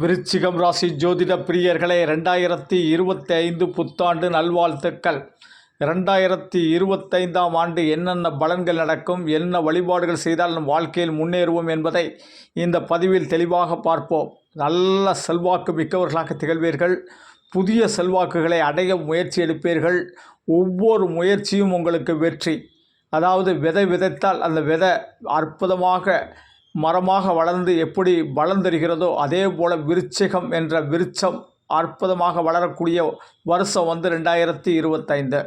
விருச்சிகம் ராசி ஜோதிட பிரியர்களே ரெண்டாயிரத்தி இருபத்தி ஐந்து புத்தாண்டு நல்வாழ்த்துக்கள். ரெண்டாயிரத்தி இருபத்தைந்தாம் ஆண்டு என்னென்ன பலன்கள் நடக்கும் என்ன வழிபாடுகள் செய்தால் நம் வாழ்க்கையில் முன்னேறுவோம் என்பதை இந்த பதிவில் தெளிவாக பார்ப்போம். நல்ல செல்வாக்கு மிக்கவர்களாக திகழ்வீர்கள். புதிய செல்வாக்குகளை அடைய முயற்சி எடுப்பீர்கள். ஒவ்வொரு முயற்சியும் உங்களுக்கு வெற்றி. அதாவது விதை விதைத்தால் அந்த விதை அற்புதமாக மரமாக வளர்ந்து எப்படி வளர்ந்தருகிறதோ அதே போல் விருச்சிகம் என்ற விருட்சம் அற்புதமாக வளரக்கூடிய வருஷம் வந்து ரெண்டாயிரத்தி இருபத்தைந்து.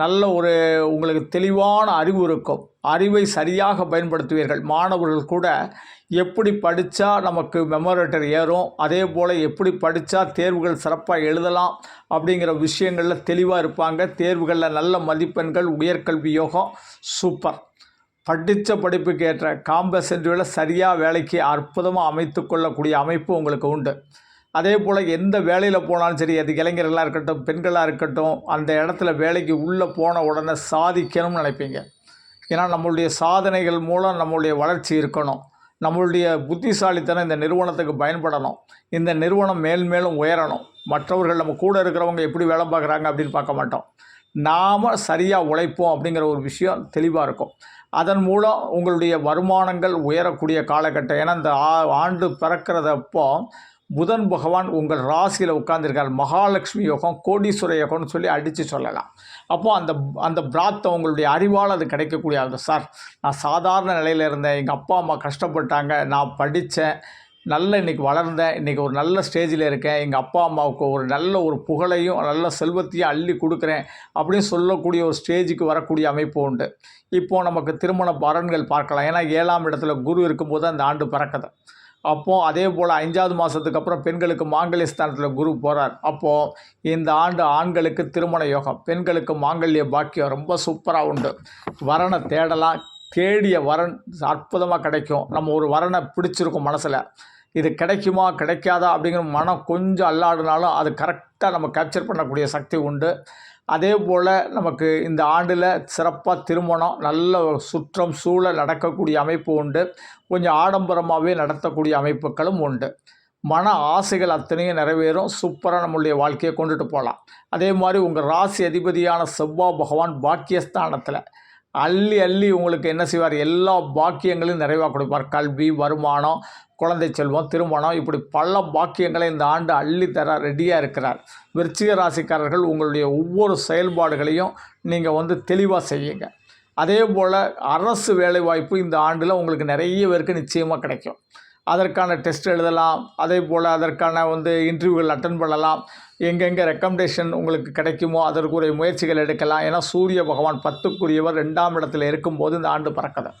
நல்ல ஒரு உங்களுக்கு தெளிவான அறிவு இருக்கும். அறிவை சரியாக பயன்படுத்துவீர்கள். மாணவர்கள் கூட எப்படி படித்தா நமக்கு மெமரேட்டர் ஏறும் அதே போல் எப்படி படித்தா தேர்வுகள் சிறப்பாக எழுதலாம் அப்படிங்கிற விஷயங்களில் தெளிவாக இருப்பாங்க. தேர்வுகளில் நல்ல மதிப்பெண்கள் உயர்கல்வி யோகம் சூப்பர். படித்த படிப்புக்கு ஏற்ற காம்பஸ் சென்றுகளை சரியாக வேலைக்கு அற்புதமாக அமைத்து கொள்ளக்கூடிய அமைப்பு உங்களுக்கு உண்டு. அதே போல் எந்த வேலையில் போனாலும் சரி அது இளைஞர்களாக இருக்கட்டும் பெண்களாக இருக்கட்டும் அந்த இடத்துல வேலைக்கு உள்ளே போன உடனே சாதிக்கணும்னு நினைப்பீங்க. ஏன்னா நம்மளுடைய சாதனைகள் மூலம் நம்மளுடைய வளர்ச்சி இருக்கணும். நம்மளுடைய புத்திசாலித்தனம் இந்த நிறுவனத்துக்கு பயன்படணும். இந்த நிறுவனம் மேல் மேலும் உயரணும். மற்றவர்கள் நம்ம கூட இருக்கிறவங்க எப்படி வேலை பார்க்குறாங்க அப்படின்னு பார்க்க மாட்டோம். நாம் சரியாக உழைப்போம் அப்படிங்கிற ஒரு விஷயம் தெளிவாக இருக்கும். அதன் மூலம் உங்களுடைய வருமானங்கள் உயரக்கூடிய காலகட்டம். ஏன்னா இந்த ஆ ஆண்டு பிறக்கிறதப்போ புதன் பகவான் உங்கள் ராசியில் உட்கார்ந்துருக்கார். மகாலட்சுமி யோகம் கோடீஸ்வர யோகம்னு சொல்லி அடித்து சொல்லலாம். அப்போது அந்த அந்த பிராத்தம் உங்களுடைய அறிவால் அது கிடைக்கக்கூடிய அது சார். நான் சாதாரண நிலையில் இருந்தேன். எங்கள் அப்பா அம்மா கஷ்டப்பட்டாங்க. நான் படித்தேன் நல்ல இன்றைக்கி வளர்ந்தேன். இன்றைக்கி ஒரு நல்ல ஸ்டேஜில் இருக்கேன். எங்கள் அப்பா அம்மாவுக்கு ஒரு நல்ல ஒரு புகழையும் நல்ல செல்வத்தையும் அள்ளி கொடுக்குறேன் அப்படின்னு சொல்லக்கூடிய ஒரு ஸ்டேஜுக்கு வரக்கூடிய அமைப்பு உண்டு. இப்போது நமக்கு திருமண பலன்கள் பார்க்கலாம். ஏன்னா ஏழாம் இடத்துல குரு இருக்கும்போது அந்த ஆண்டு பிறக்குது. அப்போது அதே போல் அஞ்சாவது மாதத்துக்கு அப்புறம் பெண்களுக்கு மாங்கல்ய ஸ்தானத்தில் குரு போகிறார் அப்போது இந்த ஆண்டு ஆண்களுக்கு திருமண யோகம் பெண்களுக்கு மாங்கல்ய பாக்கியம் ரொம்ப சூப்பராக உண்டு. வரனை தேடலாம் தேடிய வரன் அற்புதமாக கிடைக்கும். நம்ம ஒரு வரனை பிடிச்சிருக்கும் மனசில். இது கிடைக்குமா கிடைக்காதா அப்படிங்கிற மனம் கொஞ்சம் அல்லாடினாலும் அது கரெக்டாக நம்ம கேப்சர் பண்ணக்கூடிய சக்தி உண்டு. அதே போல் நமக்கு இந்த ஆண்டில் சிறப்பாக திருமணம் நல்ல சுற்றம் சூழல் நடக்கக்கூடிய அமைப்பு உண்டு. கொஞ்சம் ஆடம்பரமாகவே நடத்தக்கூடிய அமைப்புகளும் உண்டு. மன ஆசைகள் அத்தனையும் நிறைவேறும். சூப்பராக நம்மளுடைய வாழ்க்கையை கொண்டுட்டு போகலாம் அதே மாதிரி உங்கள் ராசி அதிபதியான செவ்வா பகவான் பாக்கியஸ்தானத்தில் அள்ளி அள்ளி உங்களுக்கு என்ன செய்வார்? எல்லா பாக்கியங்களையும் நிறைவாக கொடுப்பார். கல்வி வருமானம் குழந்தை செல்வம் திருமணம் இப்படி பல பாக்கியங்களை இந்த ஆண்டு அள்ளி தர ரெடியாக இருக்கிறார். விருச்சிக ராசிக்காரர்கள் உங்களுடைய ஒவ்வொரு செயல்பாடுகளையும் நீங்கள் வந்து தெளிவாக செய்யுங்க. அதே போல் அரசு வேலைவாய்ப்பு இந்த ஆண்டில் உங்களுக்கு நிறைய பேருக்கு நிச்சயமாக கிடைக்கும். அதற்கான டெஸ்ட் எழுதலாம். அதே போல் அதற்கான வந்து இன்டர்வியூகள் அட்டன் பண்ணலாம். எங்கெங்கே ரெக்கமெண்டேஷன் உங்களுக்கு கிடைக்குமோ அதற்குரிய முயற்சிகள் எடுக்கலாம். ஏன்னா சூரிய பகவான் பத்துக்குரியவர் ரெண்டாம் இடத்துல இருக்கும்போது இந்த ஆண்டு பறக்கதை.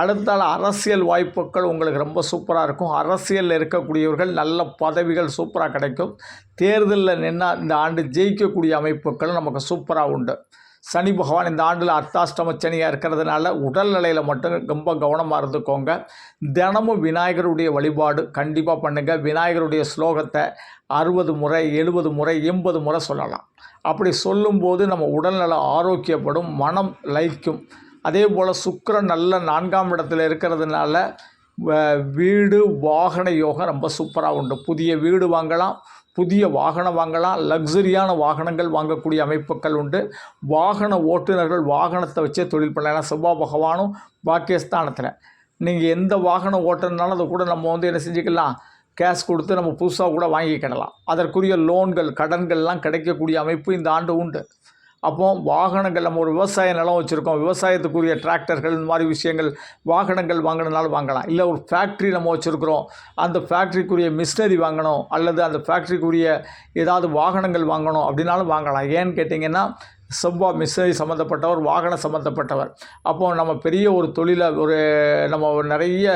அடுத்தால் அரசியல் வாய்ப்புகள் உங்களுக்கு ரொம்ப சூப்பராக இருக்கும். அரசியலில் இருக்கக்கூடியவர்கள் நல்ல பதவிகள் சூப்பராக கிடைக்கும். தேர்தலில் நின்னால் இந்த ஆண்டு ஜெயிக்கக்கூடிய அமைப்புகள் நமக்கு சூப்பராக உண்டு. சனி பகவான் இந்த ஆண்டில் அர்த்தாஷ்டம சனியாக இருக்கிறதுனால உடல்நிலையில் மட்டும் ரொம்ப கவனமாக இருந்துக்கோங்க. தினமும் விநாயகருடைய வழிபாடு கண்டிப்பாக பண்ணுங்கள் விநாயகருடைய ஸ்லோகத்தை அறுபது முறை எழுபது முறை எண்பது முறை சொல்லலாம். அப்படி சொல்லும்போது நம்ம உடல்நலம் ஆரோக்கியப்படும் மனம் லைக்கும் அதே போல் சுக்கரன் நல்ல நான்காம் இடத்துல இருக்கிறதுனால வ- வீடு வாகன யோகம் ரொம்ப சூப்பராக உண்டு. புதிய வீடு வாங்கலாம். புதிய வாகனம் வாங்கலாம். லக்ஸரியான வாகனங்கள் வாங்கக்கூடிய அமைப்புகள் உண்டு. வாகன ஓட்டுநர்கள் வாகனத்தை வச்சே தொழில் பண்ணலாம். செவ்வாய் பகவானும் பாக்கியஸ்தானத்தில். நீங்கள் எந்த வாகனம் ஓட்டுறதுனாலும் அதை கூட நம்ம வந்து என்ன செஞ்சுக்கலாம்? கேஷ் கொடுத்து நம்ம புதுசாக கூட வாங்கிக்கிடலாம். அதற்குரிய லோன்கள் கடன்கள்லாம் கிடைக்கக்கூடிய அமைப்பு இந்த ஆண்டு உண்டு. அப்போ வாகனங்கள் நம்ம ஒரு விவசாய நிலம் வச்சுருக்கோம் விவசாயத்துக்குரிய டிராக்டர்கள் இந்த மாதிரி விஷயங்கள் வாகனங்கள் வாங்கினாலும் வாங்கலாம். இல்லை ஒரு ஃபேக்ட்ரி நம்ம வச்சுருக்குறோம் அந்த ஃபேக்ட்ரிக்குரிய மிஷினரி வாங்கணும் அல்லது அந்த ஃபேக்ட்ரிக்குரிய ஏதாவது வாகனங்கள் வாங்கணும் அப்படின்னாலும் வாங்கலாம். ஏன்னு கேட்டிங்கன்னா செவ்வா மிஷினரி சம்மந்தப்பட்டவர் வாகன சம்மந்தப்பட்டவர் அப்போது நம்ம பெரிய ஒரு தொழிலை ஒரு நம்ம நிறைய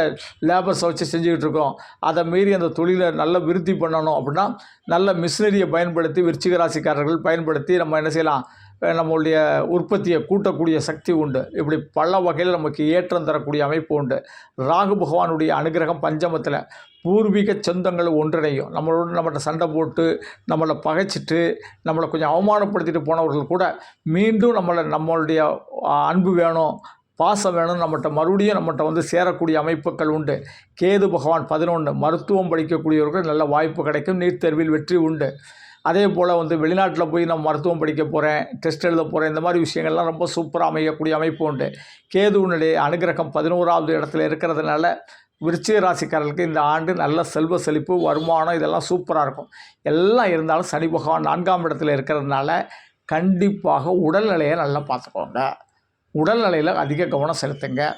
லேபர்ஸை வச்சு செஞ்சுக்கிட்டு இருக்கோம். அதை மீறி அந்த தொழிலை நல்ல விருத்தி பண்ணணும் அப்படின்னா நல்ல மிஷினரியை பயன்படுத்தி விருச்சிக ராசிக்காரர்கள் பயன்படுத்தி நம்ம என்ன செய்யலாம்? நம்மளுடைய உற்பத்தியை கூட்டக்கூடிய சக்தி உண்டு. இப்படி பல வகையில் நமக்கு ஏற்றம் தரக்கூடிய அமைப்பு உண்டு. ராகு பகவானுடைய அனுகிரகம் பஞ்சமத்தில் பூர்வீக சொந்தங்கள் ஒன்றிணையும். நம்மளோட நம்மகிட்ட சண்டை போட்டு நம்மளை பகைச்சிட்டு நம்மளை கொஞ்சம் அவமானப்படுத்திட்டு போனவர்கள் கூட மீண்டும் நம்மளை நம்மளுடைய அன்பு வேணும் பாசம் வேணும் நம்மகிட்ட மறுபடியும் நம்மகிட்ட வந்து சேரக்கூடிய அமைப்புகள் உண்டு. கேது பகவான் பதினொன்று மருத்துவம் படிக்கக்கூடியவர்கள் நல்ல வாய்ப்பு கிடைக்கும் நீட் தேர்வில் வெற்றி உண்டு. அதே போல் வந்து வெளிநாட்டில் போய் நான் மருத்துவம் படிக்க போகிறேன் டெஸ்ட் எழுத போகிறேன் இந்த மாதிரி விஷயங்கள்லாம் ரொம்ப சூப்பராக அமையக்கூடிய அமைப்பு உண்டு. கேதுவனுடைய அனுகிரகம் பதினோராவது இடத்துல இருக்கிறதுனால விருச்சிக ராசிக்காரர்களுக்கு இந்த ஆண்டு நல்ல செல்வ செழிப்பு வருமானம் இதெல்லாம் சூப்பராக இருக்கும். எல்லாம் இருந்தாலும் சனி பகவான் நான்காம் இடத்துல இருக்கிறதுனால கண்டிப்பாக உடல்நிலையை நல்லா பார்த்துக்கோங்க. உடல்நிலையில் அதிக கவனம் செலுத்துங்க.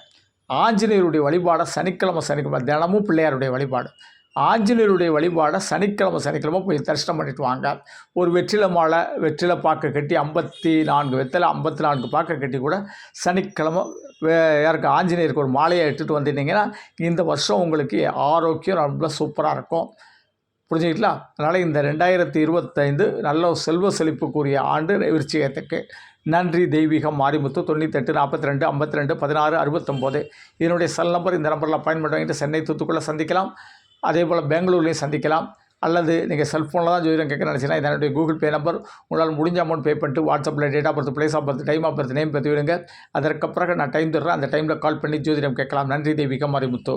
ஆஞ்சநேயருடைய வழிபாடை சனிக்கிழமை சனிக்கிழமை தினமும் பிள்ளையாருடைய வழிபாடு. ஆஞ்சநேயருடைய வழிபாடை சனிக்கிழமை சனிக்கிழமை போய் தரிசனம் பண்ணிட்டு வாங்க. ஒரு வெற்றிலை மாலை வெற்றிலை பாக்க கட்டி ஐம்பத்தி நான்கு வெத்தலை ஐம்பத்தி நான்கு பாக்க கட்டி கூட சனிக்கிழமை வே யாருக்கு ஆஞ்சநேயருக்கு ஒரு மாலையை எடுத்துகிட்டு வந்துட்டீங்கன்னா இந்த வருஷம் உங்களுக்கு ஆரோக்கியம் ரொம்ப சூப்பராக இருக்கும். புரிஞ்சுக்கிட்டா அதனால் இந்த ரெண்டாயிரத்தி இருபத்தைந்து நல்ல செல்வ செழிப்புக்குரிய ஆண்டு விருச்சிகத்துக்கு நன்றி. தெய்வீகம் மாரிமுத்து தொண்ணூத்தெட்டு நாற்பத்தி ரெண்டு ஐம்பத்தி ரெண்டு பதினாறு அறுபத்தொம்போது. இதனுடைய செல் நம்பர் இந்த நம்பரில் அப்பாயின்மெண்ட் வாங்கிட்டு சென்னை தூத்துக்குள்ளே சந்திக்கலாம். அதே போல் பெங்களூர்லேயும் சந்திக்கலாம். அல்லது நீங்கள் செல்ஃபோனில் தான் ஜோதிடம் கேட்க நினச்சிங்கன்னா இதனுடைய கூகுள் பே நம்பர் உங்களால் முடிஞ்ச அமௌண்ட் பே பண்ணிட்டு வாட்ஸ்அப்பில் date of birth place of birth time of birth name பற்றி விடுங்க. அதற்கு பிறகு நான் டைம் தர்றேன். அந்த டைமில் கால் பண்ணி ஜோதிடம் கேட்கலாம். நன்றி தெய்வீகம் மாரிமுத்து